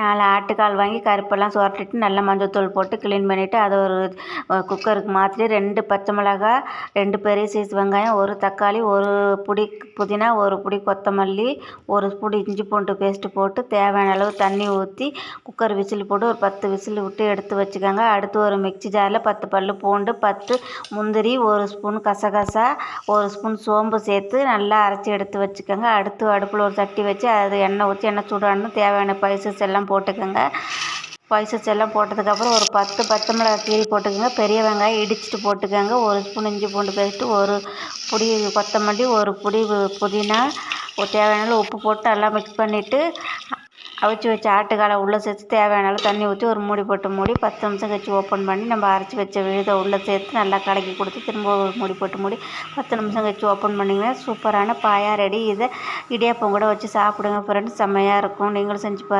நாலு ஆட்டுக்கால் வாங்கி கருப்பெல்லாம் சுரட்டிட்டு நல்லா மஞ்சத்தூள் போட்டு க்ளீன் பண்ணிவிட்டு அதை ஒரு குக்கருக்கு மாற்றி ரெண்டு பச்சை மிளகா ரெண்டு பெரிய சைஸ் வெங்காயம் ஒரு தக்காளி ஒரு புடி புதினா ஒரு புடி கொத்தமல்லி ஒரு புடி இஞ்சி பூண்டு பேஸ்ட்டு போட்டு தேவையான அளவு தண்ணி ஊற்றி குக்கர் விசில் போட்டு ஒரு பத்து விசில் விட்டு எடுத்து வச்சுக்கோங்க. அடுத்து ஒரு மிக்சி ஜாரில் பத்து பல் பூண்டு பத்து முந்திரி ஒரு ஸ்பூன் கசகசா ஒரு ஸ்பூன் சோம்பு சேர்த்து நல்லா அரைச்சி எடுத்து வச்சுக்கோங்க. அடுத்து அடுப்பில் ஒரு சட்டி வச்சு அது எண்ணெய் ஊற்றி எண்ணெய் சூடானதும் தேவையான ஸ்பைசஸ் எல்லாம் போட்டுக்கோங்க. ஸ்பைசஸ் எல்லாம் போட்டதுக்கப்புறம் ஒரு பத்து பச்சை மிளகாய் கீரி போட்டுக்கோங்க. பெரிய வெங்காயம் இடிச்சிட்டு போட்டுக்கோங்க. ஒரு ஸ்பூன் இஞ்சி பூண்டு பேஸ்ட்டு ஒரு புடி கொத்தமல்லி ஒரு புடி புதினா ஒரு தேவையான உப்பு போட்டு எல்லாம் மிக்ஸ் பண்ணிவிட்டு அவிச்சு வச்ச ஆட்டுக்காலை உள்ளே சேர்த்து தேவையான தண்ணி ஊற்றி ஒரு மூடி போட்டு மூடி பத்து நிமிஷம் கழிச்சு ஓப்பன் பண்ணி நம்ம அரைச்சி வச்ச விழுதை உள்ளே சேர்த்து நல்லா கலக்கி கொடுத்து திரும்ப ஒரு மூடி போட்டு மூடி பத்து நிமிஷம் கழிச்சு ஓப்பன் பண்ணிங்கன்னா சூப்பரான பாயா ரெடி இதை இடியாப்பம் கூட வச்சு சாப்பிடுங்க ஃப்ரெண்ட்ஸ் செம்மையாக இருக்கும். நீங்களும் செஞ்சு பாருங்கள்